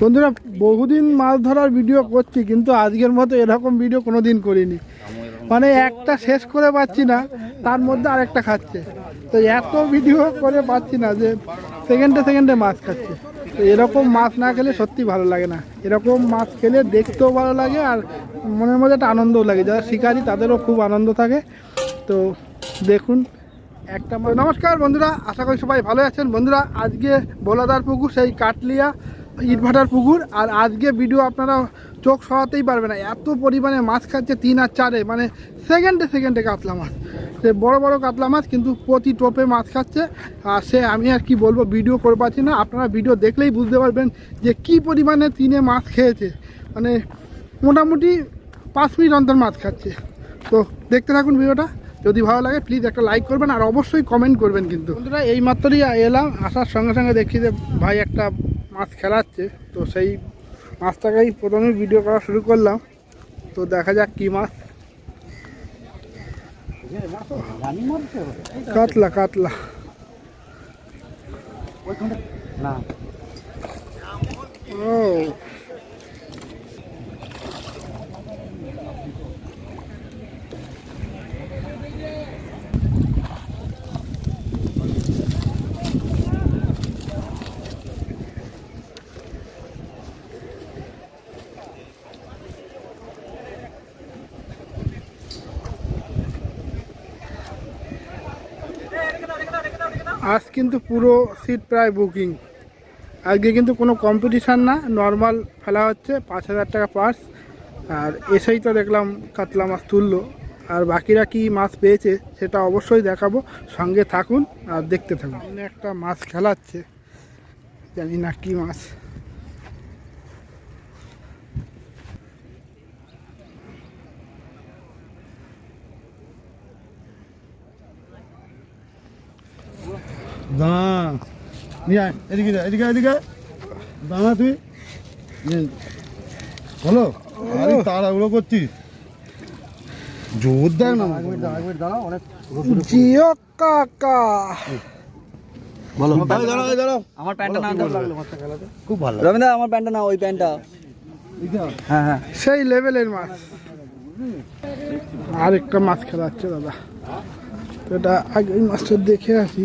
বন্ধুরা, বহুদিন মাছ ধরার ভিডিও করছি, কিন্তু আজকের মতো এরকম ভিডিও কোনো দিন করিনি। মানে একটা শেষ করে পাচ্ছি না, তার মধ্যে আরেকটা খাচ্ছে। তো এত ভিডিও করে পাচ্ছি না যে সেকেন্ডে সেকেন্ডে মাছ খাচ্ছে। তো এরকম মাছ না খেলে সত্যি ভালো লাগে না। এরকম মাছ খেলে দেখতেও ভালো লাগে আর মনের মধ্যে একটা আনন্দও লাগে। যারা শিকারি, তাদেরও খুব আনন্দ থাকে। তো দেখুন, একটা নমস্কার বন্ধুরা, আশা করি সবাই ভালো আছেন। বন্ধুরা, আজকে ভোলাদার পুকুর, সেই কাটলিয়া ইটভাটার পুকুর, আর আজকে ভিডিও আপনারা চোখ সরাতেই পারবে না। এত পরিমাণে মাছ খাচ্ছে তিন আর চারে মানে সেকেন্ডে সেকেন্ডে কাতলা মাছ। সে বড় বড় কাতলা মাছ, কিন্তু প্রতি টোপে মাছ খাচ্ছে। আর সে, আমি আর কি বলব ভিডিও করে পাচ্ছি না। আপনারা ভিডিও দেখলেই বুঝতে পারবেন যে কি পরিমাণে তিনে মাছ খেয়েছে। মানে মোটামুটি পাঁচ মিনিট অন্তর মাছ খাচ্ছে। তো দেখতে থাকুন ভিডিওটা যদি ভালো লাগে প্লিজ একটা লাইক করবেন, আর অবশ্যই কমেন্ট করবেন কিন্তু। বন্ধুরা এই মাত্রই এলাম। আসার সঙ্গে সঙ্গে দেখি যে ভাই একটা মাছ খেলাচ্ছে তো সেই মাছটাকেই প্রথমে ভিডিও করা শুরু করলাম। তো দেখা যাক কী মাছ। কাতলা কাতলা। ও। আজ কিন্তু পুরো সিট প্রায় বুকিং আজকে কিন্তু কোনো কম্পিটিশান না নর্মাল ফেলা হচ্ছে, পাঁচ হাজার টাকা পার্স আর এসেই তো দেখলাম কাতলা মাছ তুললো। আর বাকিরা কি মাছ পেয়েছে, সেটা অবশ্যই দেখাবো। সঙ্গে থাকুন আর দেখতে থাকুন। একটা মাছ খেলাচ্ছে, জানি না কি মাছ। দাঁড়া। নিয়ে আয় এদিকে যা, এদিকে এদিকে। দাঁড়া তুই। বলো আরে করছিস। জোর না জিও কাকা বলো দাঁড়াও দাঁড়াও। আমার প্যান্টটা না খুব ভালো। রবীন্দ্র আমার প্যান্টটা না ওই প্যান্টটা। হ্যাঁ হ্যাঁ। সেই লেভেলের মাছ। আর একটা মাছ খেলাচ্ছে দাদা। তো এটা আগে ওই মাছটা দেখে আসি।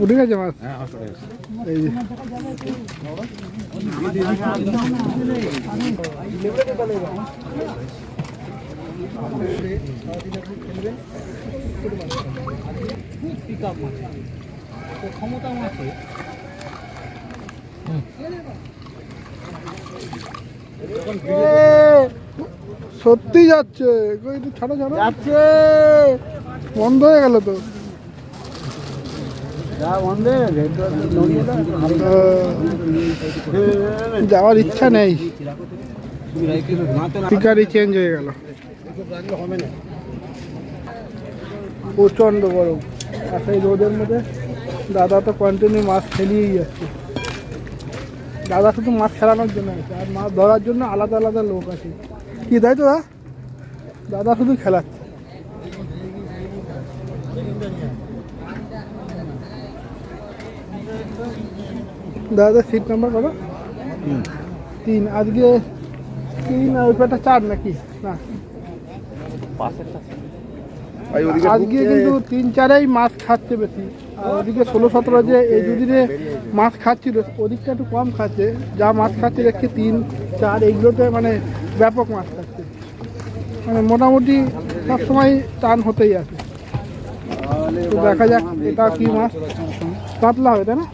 উঠে গেছে মাছ এই যে সত্যি যাচ্ছে। কই একটু ছাড়ো ছাড়ো। যাচ্ছে। বন্ধ হয়ে গেল তো। যাওয়ার ইচ্ছা নেই। শিকারি চেঞ্জ হয়ে গেল। প্রচণ্ড গরম। আর সেই রোদের মধ্যে দাদা তো কন্টিনিউ মাছ খেলিয়েই যাচ্ছে। দাদা শুধু মাছ খেলানোর জন্য আছে আর মাছ ধরার জন্য আলাদা আলাদা লোক আছে কি তাই তো দাদা? দাদা শুধু খেলাচ্ছে। দাদা সিট নাম্বার কত? তিন। আজকে তিন আর ওইটা চার নাকি? না। আজকে কিন্তু তিন চারেই মাছ খাচ্ছে বেশি। ওদিকে ষোলো সতেরো যে এই দুদিনে মাছ খাচ্ছিল, ওদিকটা একটু কম খাচ্ছে। যা মাছ খাচ্ছে দেখছি তিন, চার, এইগুলোতে মানে ব্যাপক মাছ খাচ্ছে। মানে মোটামুটি সবসময় টান হতেই আছে। তো দেখা যাক এটা কি মাছ। পাতলা হবে, তাই না?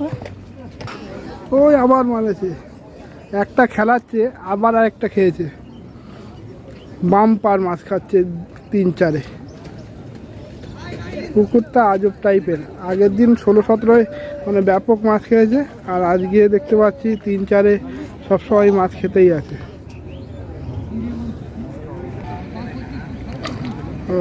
ওই আবার মারেছে একটা খেলাচ্ছে, আবার আর একটা খেয়েছে। বাম্পার মাছ খাচ্ছে তিন, চারে। পুকুরটা আজব টাইপের আগের দিন ষোলো সতেরোয় মানে ব্যাপক মাছ খেয়েছে আর আজকে দেখতে পাচ্ছি তিন চারে সবসময় মাছ খেতেই আছে। ও।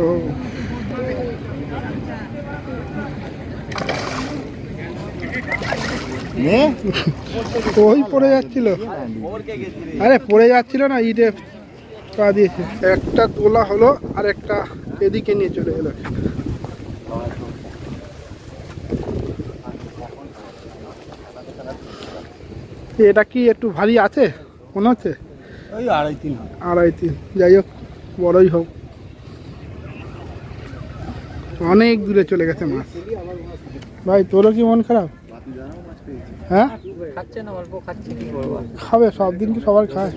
ওই পড়ে যাচ্ছিল। আরে পড়ে যাচ্ছিল না ইটে পা দিয়েছে। একটা তোলা হলো আর একটা এদিকে নিয়ে চলে গেল। এটা কি একটু ভারী আছে? মনে হচ্ছে? ওই আড়াই তিন। আড়াই তিন। যাই হোক বড়ই হোক। অনেক দূরে চলে গেছে মাছ। ভাই তোরও কি মন খারাপ? হ্যাঁ? খাবে সব দিন কি সবার খায়?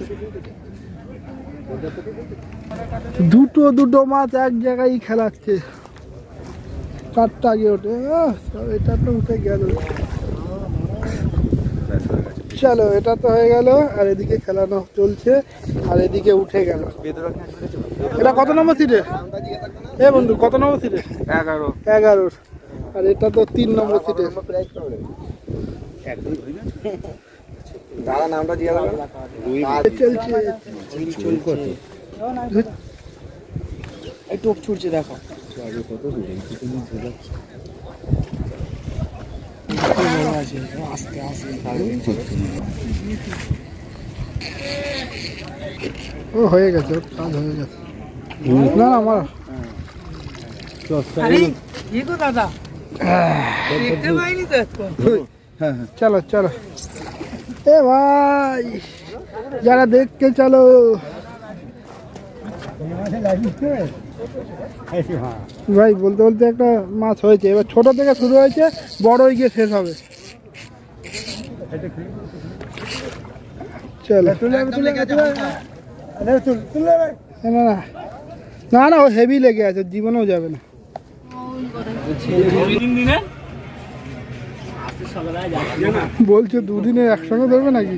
দুটো দুটো মাছ এক জায়গায় খেলাচ্ছে। চারটা আগে ওঠে। এটা তো উঠে গেল। চলো এটা তো হয়ে গেল আর এদিকে খেলানো চলছে আর এদিকে উঠে গেল। এটা কত নম্বর সিটে এ? বন্ধু কত নম্বর সিটে এগারো। এগারোর আর এটা তো তিন নম্বর সিটে দাদা নামটা দিয়ে চলছে। এই টোপ ছুটছে দেখো। আস্তে আস্তে ও হয়ে গেছে কাজ হয়ে গেছে। না না আমার চলো চলো। এ ভাই যারা দেখতে চলো। ভাই বলতে বলতে একটা মাছ হয়েছে। এবার ছোট থেকে শুরু হয়েছে বড় হয়ে গিয়ে শেষ হবে। চলো। না না না। না ও হেভি লেগে আছে জীবনেও যাবে না। বলছে দুদিনে একসঙ্গে ধরবে নাকি?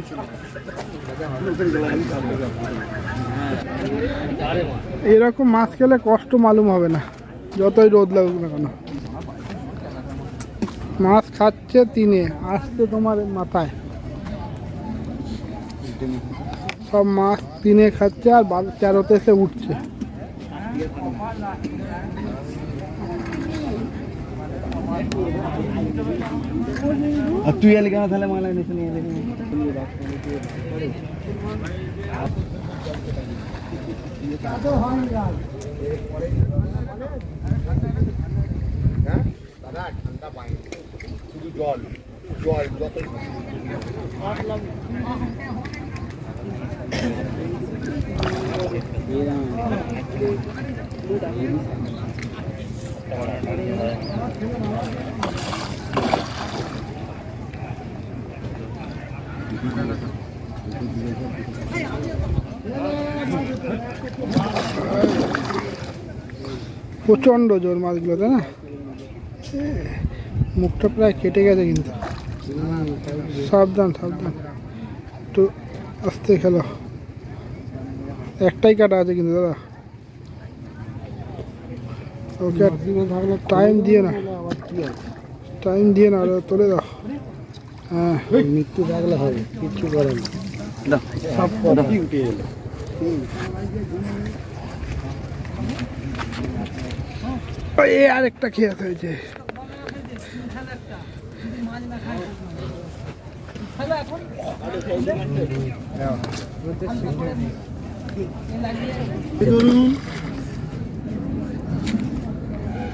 এরকম মাছ খেলে কষ্ট মালুম হবে না। যতই রোদ লাগুক না কেন। মাছ খাচ্ছে তিনে, আসছে তোমার মাথায়। সব মাছ তিনে খাচ্ছে আর বারো তেরোতে এসে উঠছে। তুই এলি কেন তাহলে? মালা নিচে নিয়ে এলি প্রচণ্ড জোর মাছগুলো তাই না? মুখটা প্রায় কেটে গেছে কিন্তু। সাবধান সাবধান। একটু আস্তে খেলো। একটাই কাটা আছে কিন্তু দাদা। ওকে টাইম দিয়ে না। টাইম দিয়ে না তুলে দাও। হ্যাঁ। মৃত্যু থাকলে হবে কিচ্ছু করে না। উঠে আরেকটা খেয়াল হয়েছে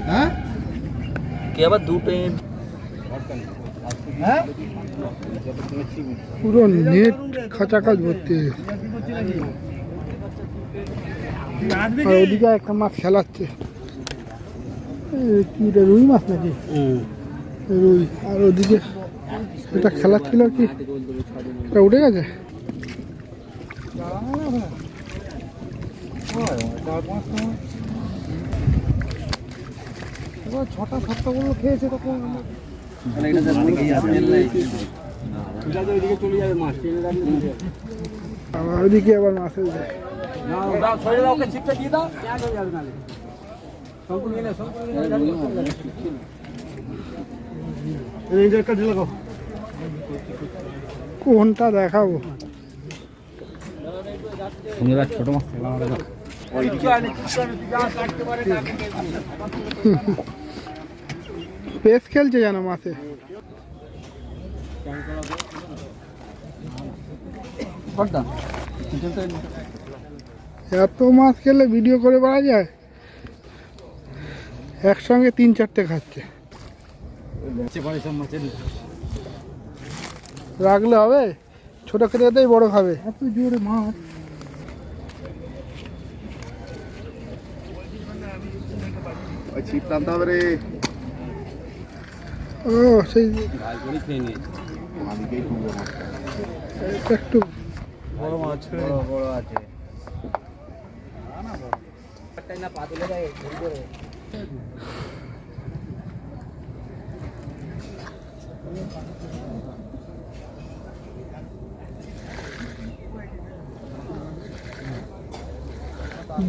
হ্যাঁ? কি আবার দুটো হ্যাঁ? পুরো নেট খাঁচা কাজ ভর্তি। আর ওদিকে একটা মাছ খেলাচ্ছে। রুই মাছ নাকি? রুই। আর ওদিকে এটা খেলাচ্ছিল কি। এটা উঠে গেছে? ছটা সাতটা গুলো খেয়েছে তখন ওইদিকে মাছ। আবার ওইদিকে আবার মাছের যায় কোনটা দেখাবো? ছোট মাছ পেস খেলছে যেন মাছে কটা? এত মাছ খেলে ভিডিও করে পারা যায়? একসঙ্গে তিন চারটে খাচ্ছে। রাখলে হবে? ছোট খেতে খেতেই বড় খাবে। এত জোরে মাছ। ওই ছিপ টানতে হবে রে। ও সেই একটু। বড় মাছ বড় বড় আছে। না পাতলে যায়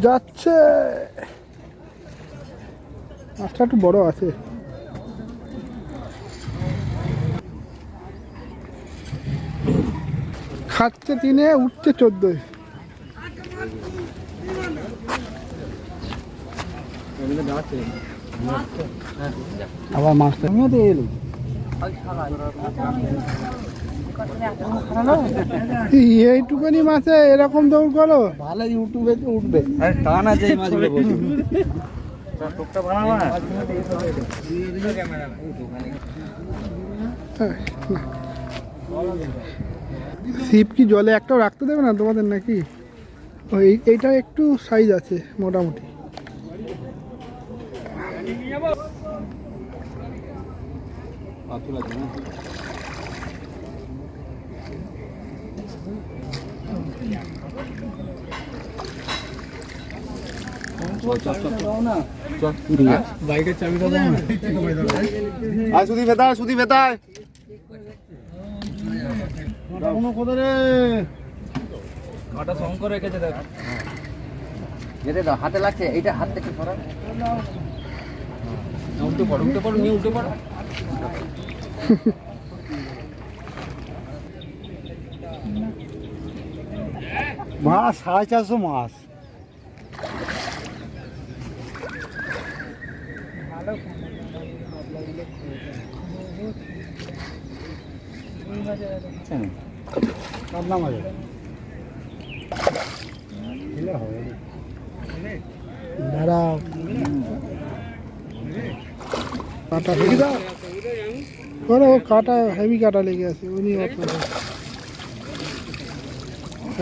যাচ্ছে। মাছটা একটু বড় আছে। খাচ্ছে তিনে উঠছে চোদ্দোয়। আবার মাছটা আমিও তো এলো। এইটুখানি মাছে এরকম দৌড় করো। ভালো ইউটিউবে তো উঠবে। টান আছে এই মাছগুলো ছিপ কি জলে একটাও রাখতে দেবে না তোমাদের নাকি? ওই এইটা একটু সাইজ আছে মোটামুটি। বাইকের চাবিটা দাও না ভেতায় সুদি ভেতায় কোনো কোথায় রে কাটা শঙ্কর রেখেছে দেখ যেতে দাও হাতে লাগছে এইটা হাত থেকে সরা উল্টে উল্টে পড়ো নিয়ে উল্টে মাছ সাড়ে চারশো মাছ। কাতলা মাছ। দাঁড়াও কাটা ওরে ও কাটা হেভি কাটা লেগে আছে উনি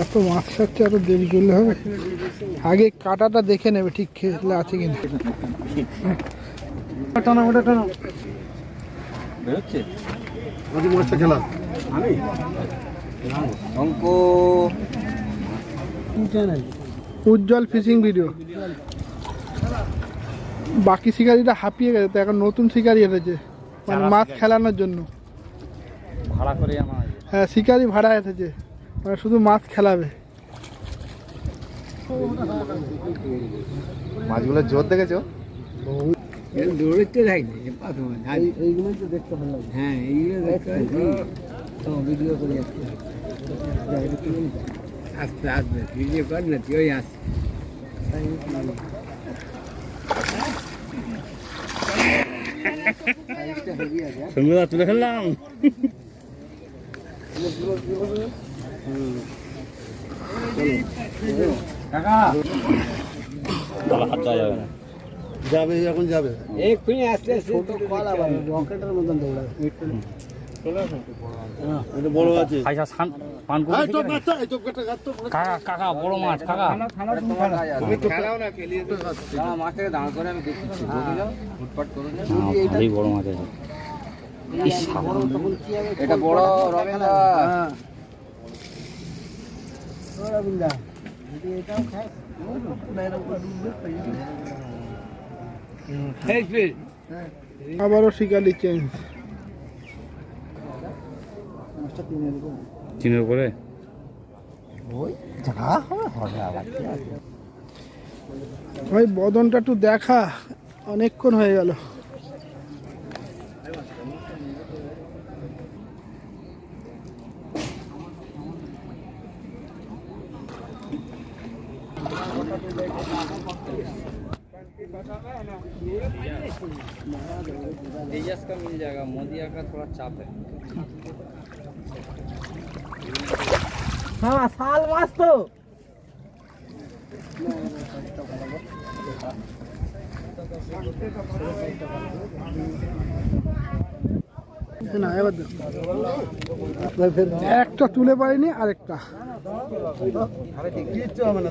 এত মাছ খাচ্ছে এত দেরি করলে হবে। আগে কাটাটা দেখে নেবে ঠিক খেলে আছে কিনা। টানা ওটা টানা। বেরোচ্ছে। মাছটা খেলা আমি অঙ্ক উজ্জ্বল ফিশিং ভিডিও। বাকি শিকারিটা হাঁপিয়ে গেছে তো এখন নতুন শিকারি এসেছে। মানে মাছ খেলানোর জন্য। ভাড়া করে হ্যাঁ শিকারি ভাড়া এসেছে। মানে শুধু মাছ খেলাবে। মাছগুলোর জোর দেখেছ? দৌড়তে থাকবে এইগুলো তো দেখতে ভালো লাগে। হ্যাঁ এইগুলো দেখতে ভিডিও করে আসতে আসতে আসবে ভিডিও কর না তুই ওই আসবে সঙ্গে তুলে ফেললাম। যাবে এখন যাবে। এক্ষুনি আস্তে আস্তে ছোট কল আবার রকেটের মতন দৌড়াবে। বড় আছে। পয়সা সান পান করে এই তো গাছটা এই তো গাছটা গাছ তো কাকা কাকা বড় মাছ কাকা। তুমি খেলাও না খেলিয়ে তো মাঠে দাঁড় করে আমি দেখছি। ফুটপাট করে নে। বড় মাছ আছে। এটা বড় রমেন্দা আবারও শিকারি চেঞ্জ মাছটা তিনের উপর চিনের উপরে ওই যা হবে হবে আবার কি আছে ওই বদনটা একটু দেখা অনেকক্ষণ হয়ে গেল तेजस का मिल जाएगा मोदिया का थोड़ा चाप है হ্যাঁ শাল মাছ তো। একটা তুলে পারিনি আরেকটা। কিচ্ছু হবে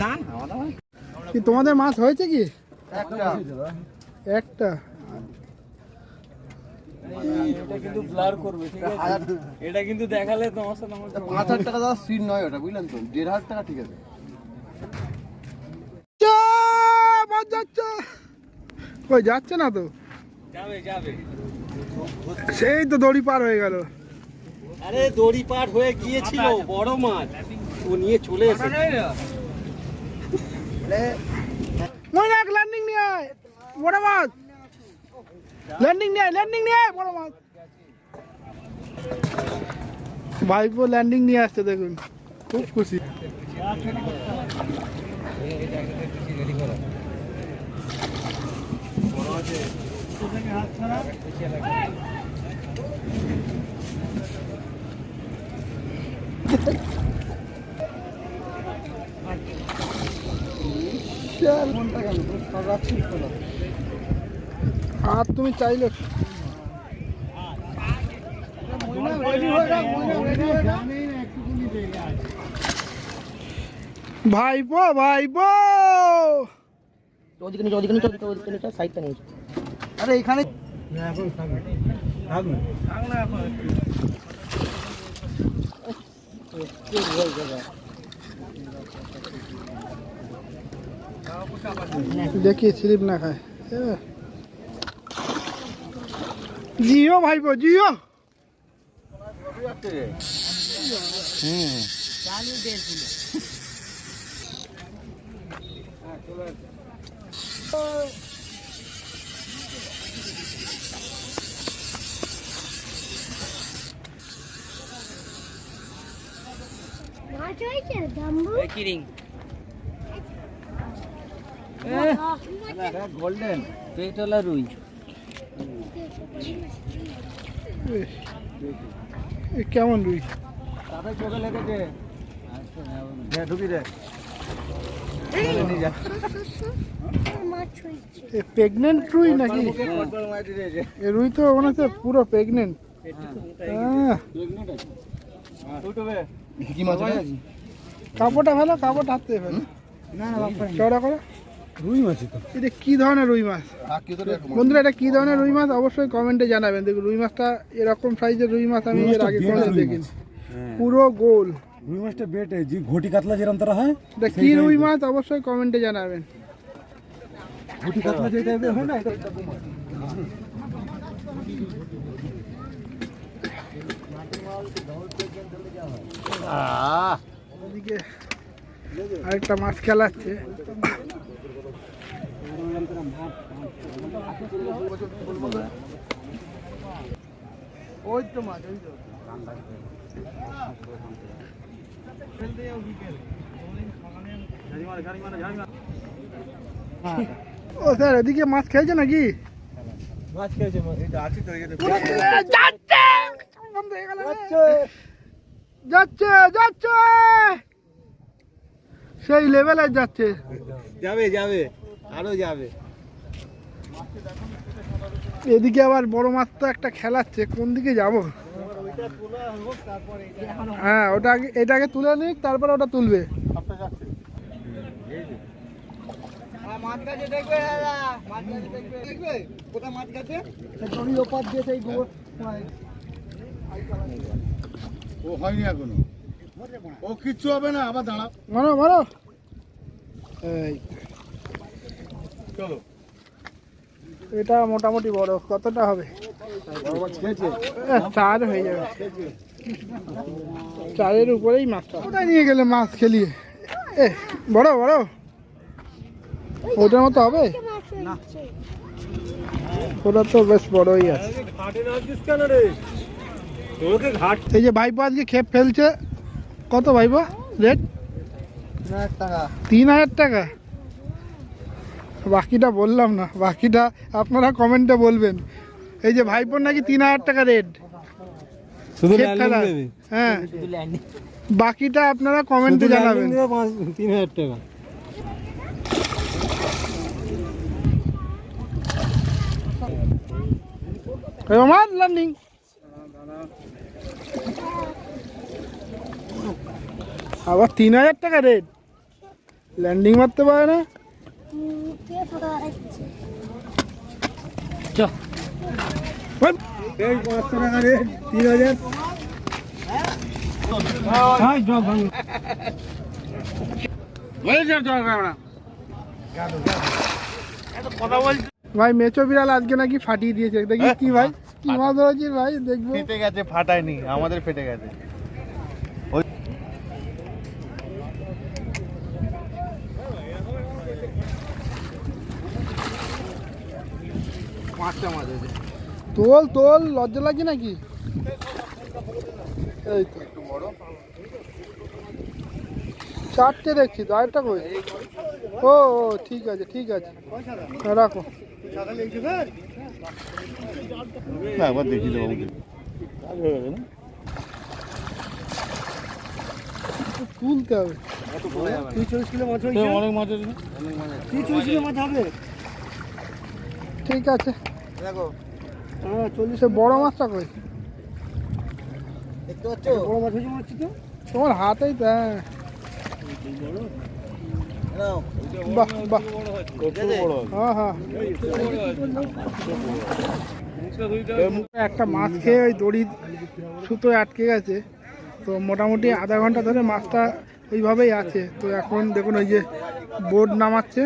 না? কি তোমাদের মাছ হয়েছে কি? একটা। এটা কিন্তু দেখালে তোমার সাথে আমার পাঁচ হাজার টাকা সিট নয় ওটা বুঝলেন তো? দেড় হাজার টাকা ঠিক আছে। মাছ যাচ্ছে। কই যাচ্ছে না তো? যাবে যাবে। সেই তো দড়ি পার হয়ে গেল। আরে দড়ি পার হয়ে গিয়েছিল বড় মাছ। নিয়ে চলে এসেছে ময়নাক ল্যান্ডিং নিয়ে আয় বড় মাছ ল্যান্ডিং নিয়ে আয় ল্যান্ডিং নিয়ে আয় বড় মাছ ভাইপো ল্যান্ডিং নিয়ে আসছে দেখুন খুব খুশি আর তুমি চাইলে। ভাইপো ভাইপো! ওদিকে নিচে ওদিকে নিচে ওদিকে ওদিকে নিচে সাইডটা নিচে। আরে এখানে দেখি স্লিপ না খায়। জিও ভাইপো জিও। মাছ হয়েছে জাম্বু কিরিং গোল্ডেন পেটলা রুই। কেমন রুই? তাদের চোখে লেগেছে। ঢুকি রে এ প্রেগনেন্ট রুই নাকি? এ রুই তো মনে হচ্ছে পুরো প্রেগনেন্ট কি কাপড়টা ভালো কাপড় হাতে ফেলো চড়া করে। রুই মাছ তো। এটা কি ধরনের রুই মাছ? বন্ধুরা এটা কি ধরনের রুই মাছ? অবশ্যই কমেন্টে জানাবেন। দেখুন রুই মাছটা এরকম সাইজের রুই মাছ আমি এর আগে কোনো দেখিনি। পুরো গোল। রুই মাছটা বেটে যে ঘটি কাতলা যেরকম তারা হয় এটা কি রুই মাছ? অবশ্যই কমেন্টে জানাবেন। ঘটি কাতলা যে টাইপের হয় না এটা আরেকটা মাছ খেলাচ্ছে। ওই তো মাছ ওই তো ও স্যার এদিকে মাছ খেয়েছে নাকি? মাছ খেয়েছে যাচ্ছে। যাচ্ছে। যাচ্ছে সেই লেভেলে যাচ্ছে। যাবে যাবে। আরও যাবে। এদিকে আবার বড় মাছ তো একটা খেলাচ্ছে কোন দিকে যাব? হ্যাঁ ওটা আগে এটাকে তুলে নিক তারপরে ওটা তুলবে। দিয়ে সেই গোবর ও হয়নি এখনও। ও কিচ্ছু হবে না আবার দাঁড়াও। মারো মারো। এই। চলো। এটা মোটামুটি বড় কতটা হবে? এ, চার হয়ে যাবে। চারের উপরেই মাছটা কোথায় নিয়ে গেলে মাছ খেলিয়ে। এ বড় বড়। ওটার মতো হবে? ওটা তো বেশ বড়ই আছে। এই যে ভাইপো আজকে খেপ ফেলছে। কত ভাইপো? রেট? টাকা। তিন হাজার টাকা? বাকিটা বললাম না বাকিটা আপনারা কমেন্টে বলবেন। এই যে ভাইপোর নাকি তিন হাজার টাকা রেট। শুধু হ্যাঁ। বাকিটা আপনারা কমেন্টে জানাবেন। তিন হাজার টাকা। আমার ল্যান্ডিং আবার তিন হাজার টাকা রেট। ল্যান্ডিং মারতে পারে না। ভাই মেচো বিড়াল আজকে নাকি ফাটিয়ে দিয়েছে। দেখি কি ভাই? কি মাছ ভাই দেখব। ফেটে গেছে ফাটায়নি আমাদের ফেটে গেছে। পাঁচটা মাছ আছে। তোল তোল লজ্জা লাগছে নাকি? এই তো। চারটে দেখছি তো আরেকটা কই? ও ও ঠিক আছে ঠিক আছে। হ্যাঁ, রাখো। না একবার দেখি দেবো তুলতে হবে। তুই চল্লিশ কিলো মাছ হয়েছে। অনেক মাছ আছে। তুই চল্লিশ কিলো মাছ হবে। ঠিক আছে। হ্যাঁ চল্লিশে বড় মাছটা কই? দেখতে পাচ্ছ? বড় মাছ হয়েছে মনে হচ্ছে তো? তোমার হাতেই তো হ্যাঁ। বাহ বাহ। হ্যাঁ হ্যাঁ। একটা মাছ খেয়ে ওই দড়ি সুতো আটকে গেছে। তো মোটামুটি আধা ঘণ্টা ধরে মাছটা ওইভাবেই আছে। তো এখন দেখুন ওই যে বোর্ড নামাচ্ছে।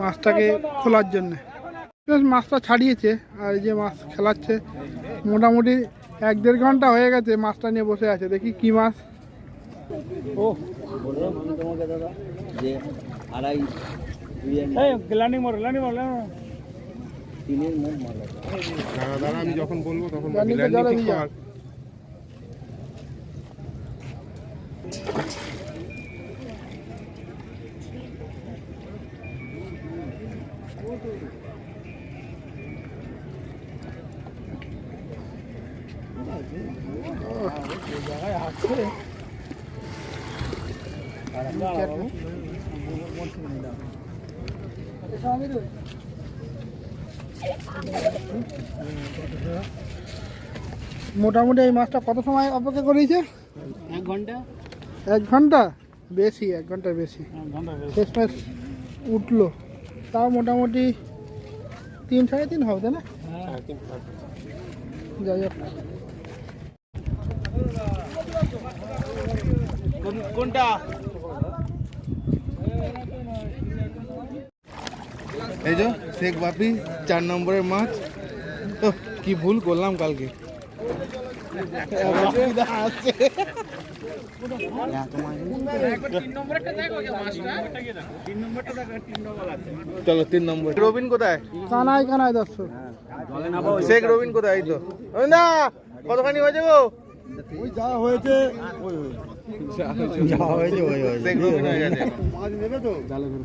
মাছটাকে খোলার জন্যে। বেশ মাছটা ছাড়িয়েছে আর এই যে মাছ খেলাচ্ছে মোটামুটি এক দেড় ঘণ্টা হয়ে গেছে মাছটা নিয়ে বসে আছে। দেখি কি মাছ। ও তোমাকে দাদা যে আড়াই আমি যখন বলব তখন মোটামুটি এই মাছটা কত সময় অপেক্ষা করেছে এক ঘণ্টা। এক ঘণ্টা? বেশি এক ঘণ্টা বেশি। ঘণ্টা শেষ মাস উঠল। তাও মোটামুটি তিন সাড়ে তিন হবে তাই না? যাই হোক। কোনটা? এই যে শেখ বাপি চার নম্বরের মাছ। তো কি ভুল করলাম কালকে। চলো তিন নম্বর। রবিন কোথায়? কানায় কানায় দর্শক। শেখ রবিন কোথায়? এই তো। রবিন কতখানি হয়েছে গো? ওই যা হয়েছে ওই যা হয়েছে ওই ওই। শেখ রবিন হয়ে গেছে। মাছ নেবে তো? জালে ধরে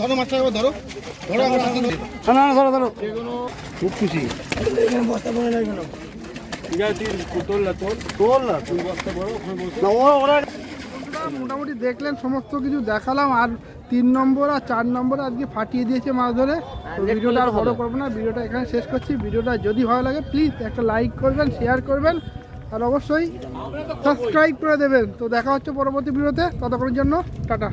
ধরো মাছটা ধরো। ধরো ধরো। না না ধরো ধরো। খুব খুশি। না মোটামুটি দেখলেন সমস্ত কিছু দেখালাম। আর তিন নম্বর আর চার নম্বর আজকে ফাটিয়ে দিয়েছে মাছ ধরে। ভিডিওটা আর বড় করব না ভিডিওটা এখানে শেষ করছি। ভিডিওটা যদি ভালো লাগে প্লিজ একটা লাইক করবেন শেয়ার করবেন। আর অবশ্যই সাবস্ক্রাইব করে দেবেন। তো দেখা হচ্ছে পরবর্তী ভিডিওতে। ততক্ষণের জন্য টাটা।